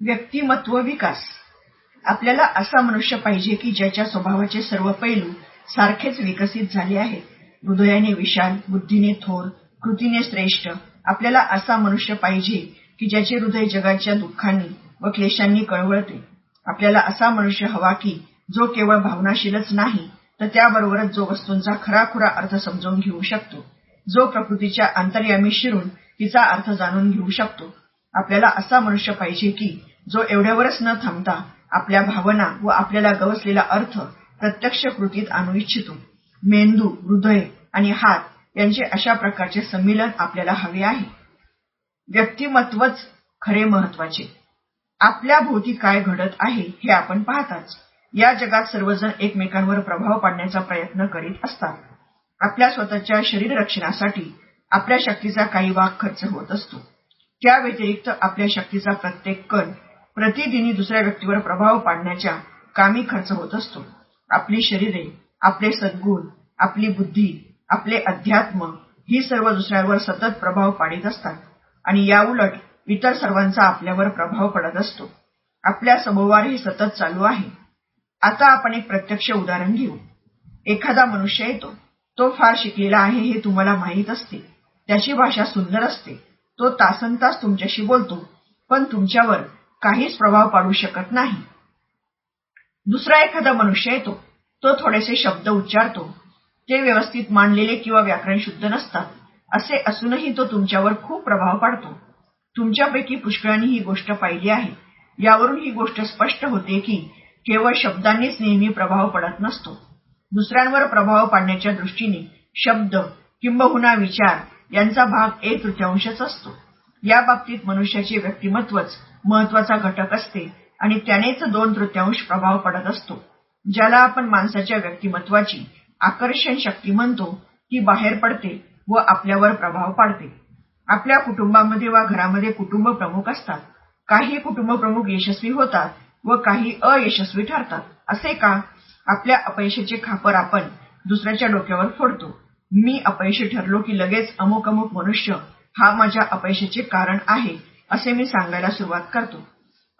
व्यक्तिमत्व विकास आपल्याला असा मनुष्य पाहिजे की ज्याच्या स्वभावाचे सर्व पैलू सारखेच विकसित झाले आहेत. हृदयाने विशाल, बुद्धीने थोर, कृतीने श्रेष्ठ. आपल्याला असा मनुष्य पाहिजे की ज्याचे हृदय जगाच्या दुःखांनी व क्लेशांनी कळवळते. आपल्याला असा मनुष्य हवा की जो केवळ भावनाशीलच नाही तर त्याबरोबरच जो वस्तूंचा खराखुरा अर्थ समजून घेऊ शकतो, जो प्रकृतीच्या अंतर्यामी शिरून तिचा अर्थ जाणून घेऊ शकतो. आपल्याला असा मनुष्य पाहिजे की जो एवढ्यावरच न थांबता आपल्या भावना व आपल्याला गवसलेला अर्थ प्रत्यक्ष कृतीत आणू इच्छितो. मेंदू, हृदय आणि हात यांचे अशा प्रकारचे संमिलन आपल्याला हवे आहे. व्यक्तिमत्वच खरे महत्त्वाचे. आपल्या भोवती काय घडत आहे हे आपण पाहताच. या जगात सर्वजण एकमेकांवर प्रभाव पाडण्याचा प्रयत्न करीत असतात. आपल्या स्वतःच्या शरीर रक्षणासाठी आपल्या शक्तीचा काही भाग खर्च होत असतो. त्या व्यतिरिक्त आपल्या शक्तीचा प्रत्येक कण प्रतिदिनी दुसऱ्या व्यक्तीवर प्रभाव पाडण्याच्या कामी खर्च होत असतो. आपली शरीरे, आपले सद्गुण, आपली बुद्धी, आपले अध्यात्म ही सर्व दुसऱ्यावर सतत प्रभाव पाडीत असतात आणि याउलट इतर सर्वांचा आपल्यावर प्रभाव पडत असतो. आपल्या समोवार ही सतत चालू आहे. आता आपण एक प्रत्यक्ष उदाहरण घेऊ. एखादा मनुष्य येतो. तो फार शिकलेला आहे हे तुम्हाला माहीत असते. त्याची भाषा सुंदर असते. तो तासनतास तुमच्याशी बोलतो, पण तुमच्यावर काहीच प्रभाव पाडू शकत नाही. दुसरा एखादा मनुष्य येतो. तो थोडेसे शब्द उच्चारतो. ते व्यवस्थित मांडलेले किंवा व्याकरण शुद्ध नसतात. असे असूनही तो तुमच्यावर खूप प्रभाव पाडतो. तुमच्यापैकी पुष्कळांनी ही गोष्ट पाहिली आहे. यावरून ही गोष्ट स्पष्ट होते की केवळ शब्दांनीच नेहमी प्रभाव पडत नसतो. दुसऱ्यांवर प्रभाव पाडण्याच्या दृष्टीने शब्द किंबहुना विचार यांचा भाग एक तृतीयांशच असतो. या बाबतीत मनुष्याचे व्यक्तिमत्वच महत्त्वाचा घटक असते आणि त्यानेच दोन तृतीयांश प्रभाव पडत असतो. ज्याला आपण माणसाच्या व्यक्तिमत्वाची आकर्षण शक्ती म्हणतो ती बाहेर पडते व आपल्यावर प्रभाव पाडते. आपल्या कुटुंबामध्ये वा घरामध्ये कुटुंब प्रमुख असतात. काही कुटुंब प्रमुख यशस्वी होतात व काही अयशस्वी ठरतात. असे का? आपल्या अपयशाचे खापर आपण दुसऱ्याच्या डोक्यावर फोडतो. मी अपयशी ठरलो की लगेच अमुक अमुक मनुष्य हा माझ्या अपयशाचे कारण आहे असे मी सांगायला सुरुवात करतो.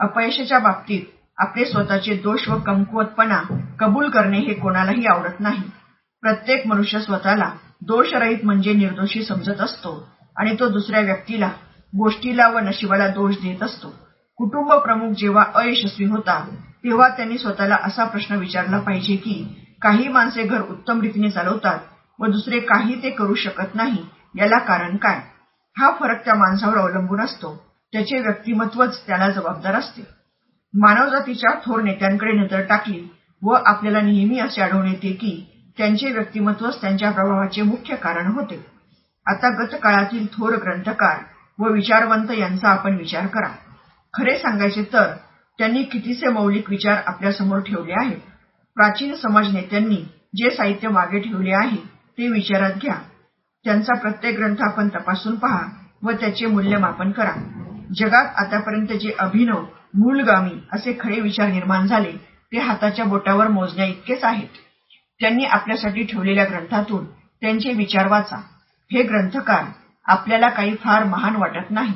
अपयशाच्या बाबतीत आपले स्वतःचे दोष व कमकुवतपणा कबूल करणे हे कोणालाही आवडत नाही. प्रत्येक मनुष्य स्वतःला दोषरहित म्हणजे निर्दोषी समजत असतो आणि तो दुसऱ्या व्यक्तीला, गोष्टीला व नशिबाला दोष देत असतो. कुटुंब प्रमुख जेव्हा अयशस्वी होता तेव्हा त्यांनी स्वतःला असा प्रश्न विचारला पाहिजे की काही माणसे घर उत्तम रीतीने चालवतात व दुसरे काही ते करू शकत नाही याला कारण काय? हा फरक त्या माणसावर अवलंबून असतो. त्याचे व्यक्तिमत्वच त्याला जबाबदार असते. मानवजातीच्या थोर नेत्यांकडे नजर टाकली व आपल्याला नेहमी असे आढळून येते की त्यांचे व्यक्तिमत्वच त्यांच्या प्रभावाचे मुख्य कारण होते. आता गतकाळातील थोर ग्रंथकार व विचारवंत यांचा आपण विचार करा. खरे सांगायचे तर त्यांनी कितीसे मौलिक विचार आपल्यासमोर ठेवले आहेत. प्राचीन समाज नेत्यांनी जे साहित्य मागे ठेवले आहे ते विचारात घ्या. त्यांचा प्रत्येक ग्रंथ आपण तपासून पहा व त्याचे मूल्यमापन करा. जगात आतापर्यंत जे अभिनव, मूलगामी असे खरे विचार निर्माण झाले ते हाताच्या बोटावर मोजण्याइतकेच आहेत. त्यांनी आपल्यासाठी ठेवलेल्या ग्रंथातून त्यांचे विचार वाचा. हे ग्रंथकार आपल्याला काही फार महान वाटत नाही,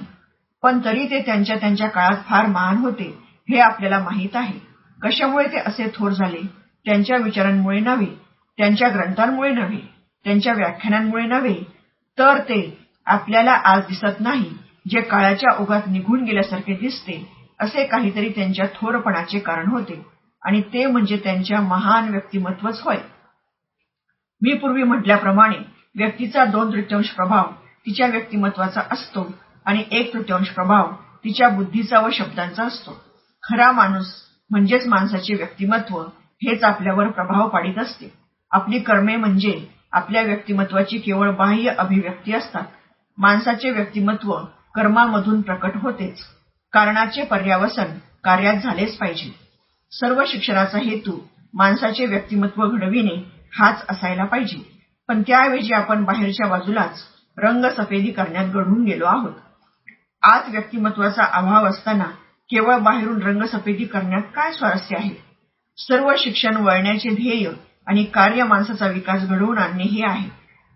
पण तरी ते त्यांच्या त्यांच्या काळात फार महान होते हे आपल्याला माहीत आहे. कशामुळे ते असे थोर झाले? त्यांच्या विचारांमुळे नव्हे, त्यांच्या ग्रंथांमुळे नव्हे, त्यांच्या व्याख्यानांमुळे नव्हे, तर ते आपल्याला आज दिसत नाही जे काळाच्या ओघात निघून गेल्यासारखे दिसते असे काहीतरी त्यांच्या थोरपणाचे कारण होते आणि ते म्हणजे त्यांच्या महान व्यक्तिमत्वच होय. मी पूर्वी म्हटल्याप्रमाणे व्यक्तीचा दोन तृतीयांश प्रभाव तिच्या व्यक्तिमत्वाचा असतो आणि एक तृतीयांश प्रभाव तिच्या बुद्धीचा व शब्दांचा असतो. खरा माणूस म्हणजेच माणसाचे व्यक्तिमत्व हेच आपल्यावर प्रभाव पाडीत असते. आपली कर्मे म्हणजे आपल्या व्यक्तिमत्वाची केवळ बाह्य अभिव्यक्ती असतात. माणसाचे व्यक्तिमत्व कर्मामधून प्रकट होतेच. कारणाचे पर्यावसन कार्यात झालेच पाहिजे. सर्व शिक्षणाचा हेतू माणसाचे व्यक्तिमत्व घडविणे हाच असायला पाहिजे. पण त्याऐवजी आपण बाहेरच्या बाजूलाच रंग सफेदी करण्यात घडून गेलो आहोत. आत व्यक्तिमत्वाचा अभाव असताना केवळ बाहेरून रंगसफेदी करण्यात काय स्वारस्य आहे? सर्व शिक्षण वळण्याचे ध्येय आणि कार्य माणसाचा विकास घडवून आणणे हे आहे.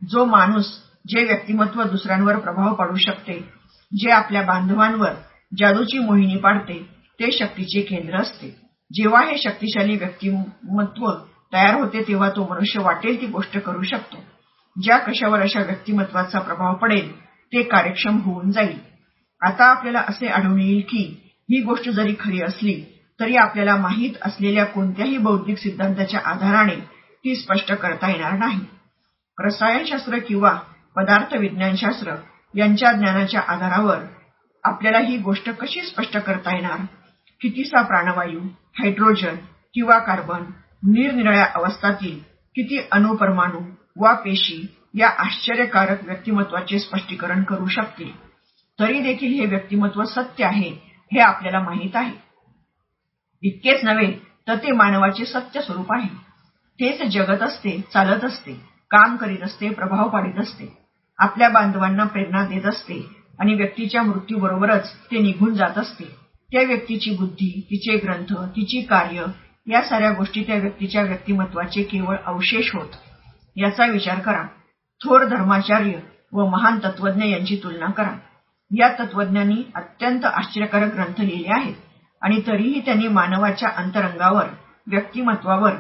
जो माणूस जे व्यक्तिमत्व दुसऱ्यांवर प्रभाव पाडू शकते, जे आपल्या बांधवांवर जादूची मोहिनी पाडते, ते शक्तीचे केंद्र असते. जेव्हा हे शक्तिशाली व्यक्तिमत्व तयार होते तेव्हा तो मनुष्य वाटेल ती गोष्ट करू शकतो. ज्या कशावर अशा व्यक्तिमत्वाचा प्रभाव पडेल ते कार्यक्षम होऊन जाईल. आता आपल्याला असे आढळून येईल की ही गोष्ट जरी खरी असली तरी आपल्याला माहीत असलेल्या कोणत्याही बौद्धिक सिद्धांताच्या आधाराने ती स्पष्ट करता येणार नाही. रसायनशास्त्र किंवा पदार्थ विज्ञानशास्त्र यांच्या ज्ञानाच्या आधारावर आपल्याला ही गोष्ट कशी स्पष्ट करता येणार? कितीसा प्राणवायू हायड्रोजन किंवा कार्बन निरनिराळ्या अवस्थातील किती अणुपरमाणू वा पेशी या आश्चर्यकारक व्यक्तिमत्वाचे स्पष्टीकरण करू शकतील? तरी देखील हे व्यक्तिमत्व सत्य आहे हे आपल्याला माहीत आहे. इतकेच नव्हे तर ते मानवाचे सत्य स्वरूप आहे. तेच जगत असते चालत असते काम करीत असते प्रभाव पाडित असते. आपल्या बांधवांना प्रेरणा देत असते आणि व्यक्तीच्या मृत्यूबरोबरच ते निघून जात असते. त्या व्यक्तीची बुद्धी तिचे ग्रंथ तिची कार्य या साऱ्या गोष्टी त्या व्यक्तीच्या व्यक्तिमत्वाचे केवळ अवशेष होत. याचा विचार करा. थोर धर्माचार्य व महान तत्वज्ञ यांची तुलना करा. या तत्वज्ञांनी अत्यंत आश्चर्यकारक ग्रंथ लिहिले आहेत. आणि तरीही त्यांनी मानवाच्या अंतरंगावर व्यक्तिमत्वावर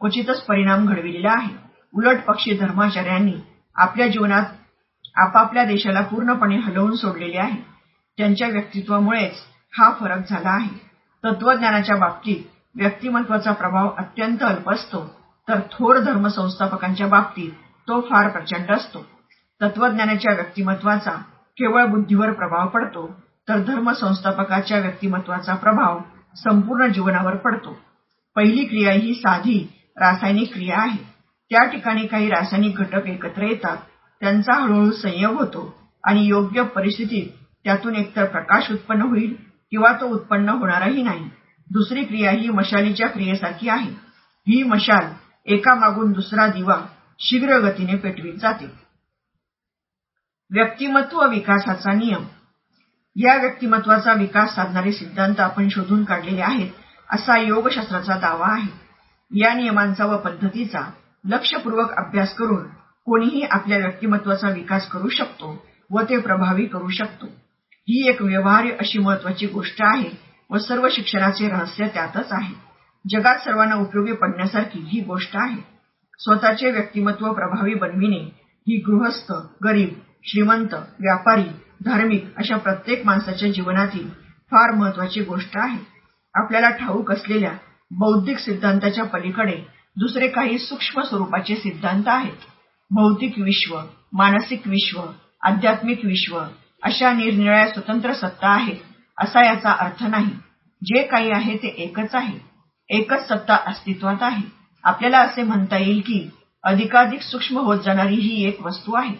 क्वचितच परिणाम घडविलेला आहे. उलट पक्षी धर्माचार्यांनी आपल्या जीवनात आपापल्या देशाला पूर्णपणे हलवून सोडलेले आहे. त्यांच्या व्यक्तित्वामुळेच हा फरक झाला आहे. तत्वज्ञानाच्या बाबतीत व्यक्तिमत्वाचा प्रभाव अत्यंत अल्प असतो तर थोर धर्मसंस्थापकांच्या बाबतीत तो फार प्रचंड असतो. तत्वज्ञानाच्या व्यक्तिमत्वाचा केवळ बुद्धीवर प्रभाव पडतो तर धर्मसंस्थापकाच्या व्यक्तिमत्वाचा प्रभाव संपूर्ण जीवनावर पडतो. पहिली क्रिया ही साधी रासायनिक क्रिया आहे. त्या ठिकाणी काही रासायनिक घटक एकत्र येतात. त्यांचा हळूहळू संयोग होतो आणि योग्य परिस्थितीत त्यातून एकतर प्रकाश उत्पन्न होईल किंवा तो उत्पन्न होणारही नाही. दुसरी क्रिया ही मशालीच्या क्रियेसारखी आहे. ही मशाल एकामागून दुसरा दिवा शीघ्र गतीने पेटवीत जाते. व्यक्तिमत्व विकासाचा नियम. या व्यक्तिमत्वाचा विकास साधणारे सिद्धांत आपण शोधून काढलेले आहेत असा योगशास्त्राचा दावा आहे. या नियमांचा व पद्धतीचा लक्षपूर्वक अभ्यास करून कोणीही आपल्या व्यक्तिमत्वाचा विकास करू शकतो व ते प्रभावी करू शकतो. ही एक व्यवहार्य अशी महत्वाची गोष्ट आहे व सर्व शिक्षणाचे रहस्य त्यातच आहे. जगात सर्वांना उपयोगी पडण्यासारखी ही गोष्ट आहे. स्वतःचे व्यक्तिमत्व प्रभावी बनविणे ही गृहस्थ गरीब श्रीमंत व्यापारी धार्मिक अशा प्रत्येक माणसाच्या जीवनातील फार महत्वाची गोष्ट आहे. आपल्याला ठाऊक असलेल्या बौद्धिक सिद्धांताच्या पलीकडे दुसरे काही सूक्ष्म स्वरूपाचे सिद्धांत आहेत. भौतिक विश्व मानसिक विश्व आध्यात्मिक विश्व अशा निरनिराळ्या स्वतंत्र सत्ता आहेत असा याचा अर्थ नाही. जे काही आहे ते एकच आहे. एकच सत्ता अस्तित्वात आहे. आपल्याला असे म्हणता येईल की अधिकाधिक सूक्ष्म होत जाणारी ही एक वस्तू आहे.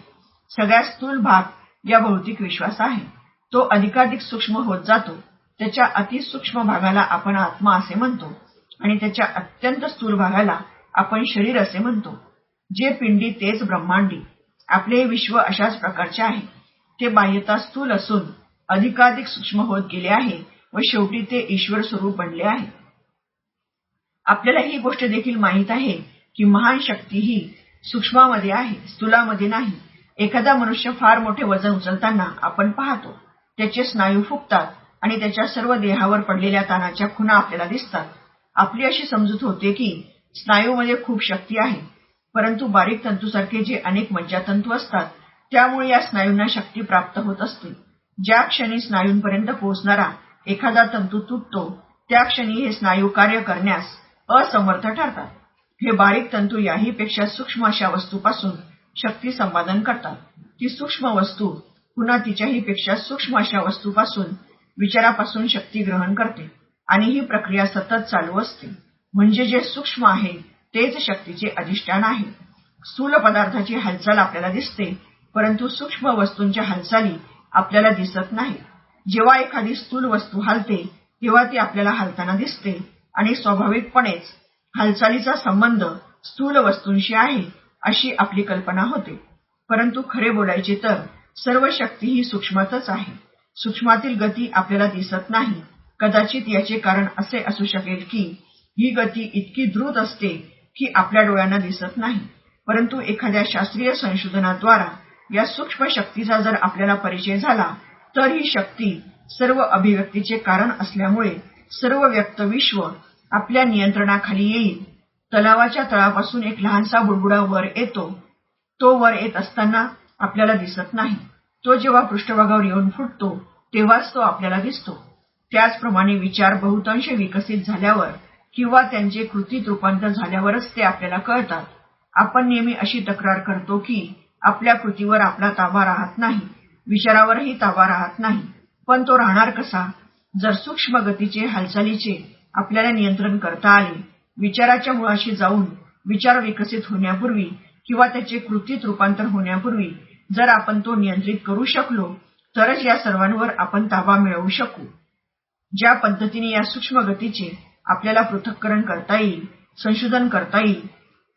सगळ्यात स्थूल भाग या भौतिक विश्वास आहे. तो अधिकाधिक सूक्ष्म होत जातो. त्याच्या अतिसूक्ष्म भागाला आपण आत्मा असे म्हणतो आणि त्याच्या अत्यंत स्थूल भागाला आपण शरीर असे म्हणतो. जे पिंडी तेच ब्रह्मांडी. आपले विश्व अशाच प्रकारचे आहे. ते बाह्यता स्थूल असून अधिकाधिक सूक्ष्म होत गेले आहे व शेवटी ते ईश्वर स्वरूप बनले आहे. आपल्याला ही गोष्ट देखील माहीत आहे की महान शक्ती ही सूक्ष्मामध्ये आहे स्थूलामध्ये नाही. एखादा मनुष्य फार मोठे वजन उचलताना आपण पाहतो त्याचे स्नायू फुगतात आणि त्याच्या सर्व देहावर पडलेल्या ताणाच्या खुणा आपल्याला दिसतात. आपली अशी समजूत होते की स्नायूमध्ये खूप शक्ती आहे परंतु बारीक तंतूसारखे जे अनेक मज्जातंतू असतात त्यामुळे या स्नायूंना शक्ती प्राप्त होत असते. ज्या क्षणी स्नायूंपर्यंत पोहोचणारा एखादा तंतू तुटतो त्या क्षणी हे स्नायू कार्य करण्यास असमर्थ ठरतात. हे बारीक तंतू याहीपेक्षा सूक्ष्म अशा वस्तूपासून शक्ती संपादन करतात. ती सूक्ष्म वस्तू पुन्हा तिच्याही पेक्षा सूक्ष्म अशा वस्तूपासून विचारापासून शक्ती ग्रहण करते आणि ही प्रक्रिया सतत चालू असते. म्हणजे जे सूक्ष्म आहे तेच शक्तीचे अधिष्ठान आहे. स्थूल पदार्थाची हालचाल आपल्याला दिसते परंतु सूक्ष्म वस्तूंच्या हालचाली आपल्याला दिसत नाही. जेव्हा एखादी स्थूल वस्तू हालते तेव्हा ती आपल्याला हालताना दिसते आणि स्वाभाविकपणेच हालचालीचा संबंध स्थूल वस्तूंशी आहे. अशी आपली कल्पना होते. परंतु खरे बोलायचे तर सर्व शक्ती ही सूक्ष्मातच आहे. सूक्ष्मातील गती आपल्याला दिसत नाही. कदाचित याचे कारण असे असू शकेल की ही गती इतकी द्रुत असते की आपल्या डोळ्यांना दिसत नाही. परंतु एखाद्या शास्त्रीय संशोधनाद्वारा या सूक्ष्म शक्तीचा जर आपल्याला परिचय झाला तर ही शक्ती सर्व अभिव्यक्तीचे कारण असल्यामुळे सर्व व्यक्त विश्व आपल्या नियंत्रणाखाली येईल. तलावाच्या तळापासून एक लहानसा बुडबुडा वर येतो. तो वर येत असताना आपल्याला दिसत नाही. तो जेव्हा पृष्ठभागावर येऊन फुटतो तेव्हाच तो आपल्याला दिसतो. त्याचप्रमाणे विचार बहुतांश विकसित झाल्यावर किंवा त्यांचे कृतीत रूपांतर झाल्यावरच ते आपल्याला कळतात. आपण नेहमी अशी तक्रार करतो की आपल्या कृतीवर आपला ताबा राहत नाही. विचारावरही ताबा राहत नाही. पण तो राहणार कसा? जर सूक्ष्म गतीचे हालचालीचे आपल्याला नियंत्रण करता आले विचाराच्या मुळाशी जाऊन विचार विकसित होण्यापूर्वी किंवा त्याचे कृतीत रूपांतर होण्यापूर्वी जर आपण तो नियंत्रित करू शकलो तरच या सर्वांवर आपण ताबा मिळवू शकू. ज्या पद्धतीने या सूक्ष्म गतीचे आपल्याला पृथक्करण करता येईल संशोधन करता येईल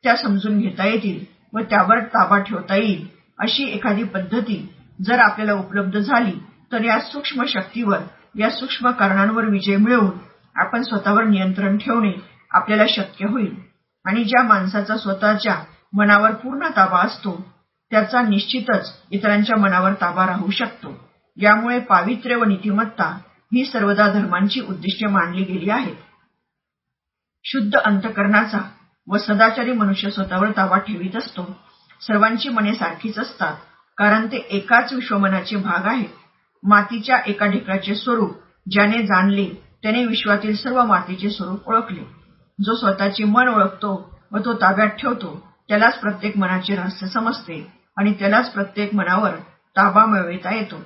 त्या समजून घेता येतील व त्यावर ताबा ठेवता येईल अशी एखादी पद्धती जर आपल्याला उपलब्ध झाली तर या सूक्ष्म शक्तीवर या सूक्ष्म कारणांवर विजय मिळवून आपण स्वतःवर नियंत्रण ठेवणे आपल्याला शक्य होईल. आणि ज्या माणसाचा स्वतःच्या मनावर पूर्ण ताबा असतो त्याचा निश्चितच इतरांच्या मनावर ताबा राहू शकतो. यामुळे पावित्र्य व नीतिमत्ता ही सर्वदा धर्मांची उद्दिष्टे मानली गेली आहेत. शुद्ध अंतकरणाचा व सदाचारी मनुष्य स्वतःवर ताबा ठेवीत असतो सर्वांची मने सारखीच असतात कारण ते एकाच विश्वमनाचे भाग आहेत. मातीच्या एका ढेकळाचे स्वरूप ज्याने जाणले त्याने विश्वातील सर्व मातीचे स्वरूप ओळखले. जो स्वतःचे मन ओळखतो व तो ताब्यात ठेवतो त्यालाच प्रत्येक मनाचे रहस्य समजते आणि त्यालाच प्रत्येक मनावर ताबा मिळविता येतो.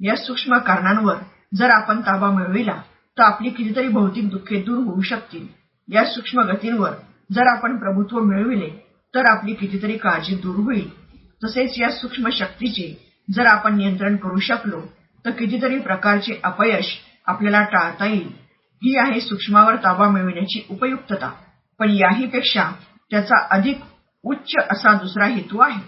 या सूक्ष्म कारणांवर जर आपण ताबा मिळविला तर आपली कितीतरी भौतिक दुःखे दूर होऊ शकतील. या सूक्ष्म गतींवर जर आपण प्रभुत्व मिळविले तर आपली कितीतरी काळजी दूर होईल. तसेच या सूक्ष्म शक्तीचे जर आपण नियंत्रण करू शकलो तर कितीतरी प्रकारचे अपयश आपल्याला टाळता येईल. ही आहे सूक्ष्मावर ताबा मिळविण्याची उपयुक्तता. पण याहीपेक्षा त्याचा अधिक उच्च असा दुसरा हेतू आहे.